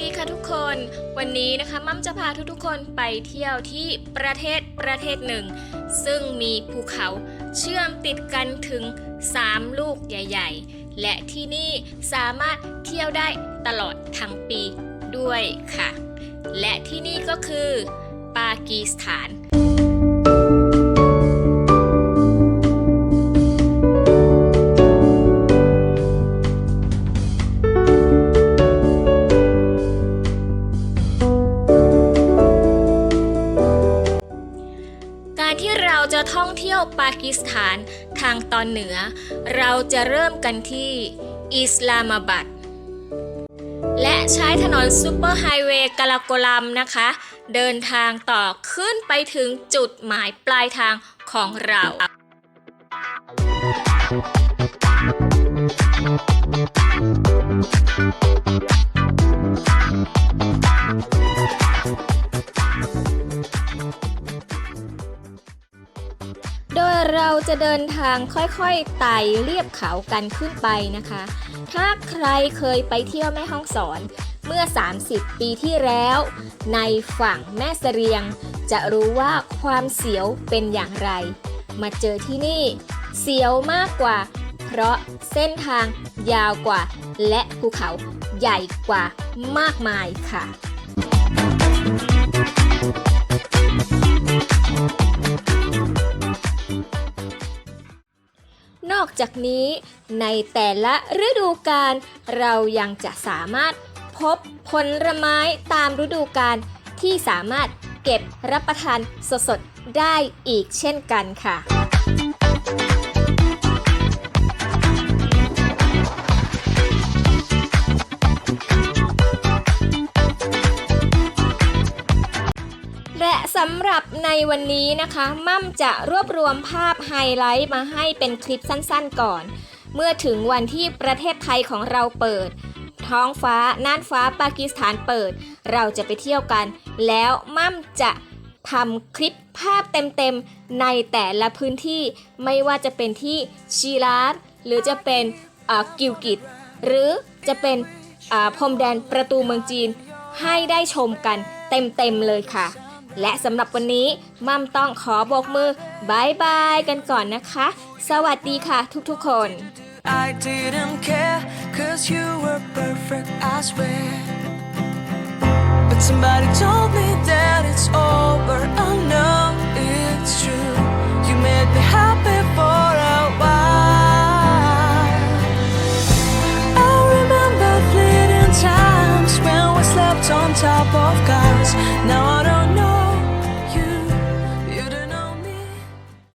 ดีค่ะทุกคน วันนี้นะคะมั่มจะพาทุกๆคนไปเที่ยวที่ประเทศประเทศหนึ่ง ซึ่งมีภูเขาเชื่อมติดกันถึง 3 ลูกใหญ่ ๆ และที่นี่สามารถเที่ยวได้ตลอดทั้งปีด้วยค่ะ และที่นี่ก็คือปากีสถาน องเที่ยวปากีสถานทางตอนเหนือ เราจะเริ่มกันที่อิสลามาบัดและใช้ถนนซูเปอร์ไฮเวย์กาลาโกลัมนะคะ เดินทางต่อขึ้นไปถึงจุดหมายปลายทางของเรา เราจะเดินทางค่อยๆไต่เรียบเขากันขึ้นไปนะคะ ถ้าใครเคยไปเที่ยวแม่ฮ่องสอน เมื่อ 30 ปีที่แล้ว ในฝั่งแม่เสรียง จะรู้ว่าความเสียวเป็นอย่างไร มาเจอที่นี่ เสียวมากกว่า เพราะเส้นทางยาวกว่า และภูเขาใหญ่กว่ามากมายค่ะ จากนี้ในแต่ละฤดูกาลเรายังจะสามารถพบผลไม้ตามฤดูกาลที่สามารถเก็บรับประทานสดๆได้อีกเช่นกันค่ะ สำหรับในวันนี้นะคะมั่มจะรวบรวมภาพไฮไลท์มาให้เป็นคลิปสั้นๆก่อน เมื่อถึงวันที่ประเทศไทยของเราเปิด ท้องฟ้าน่านฟ้าปากีสถานเปิด เราจะไปเที่ยวกัน แล้วมั่มจะทำคลิปภาพเต็มๆในแต่ละพื้นที่ไม่ว่าจะเป็นที่ชีราสหรือจะเป็นกิวกิตหรือจะเป็นพรมแดนประตูเมืองจีนให้ได้ชมกันเต็มๆเลยค่ะ และสำหรับวันนี้มัมต้องขอบอกมือบายบายกันก่อนนะคะ สวัสดีค่ะทุกๆคน I didn't care cause you were perfect I swear But somebody told me that it's over I know it's true You made me happy for a while I remember fleeting times when we slept on top of cars Now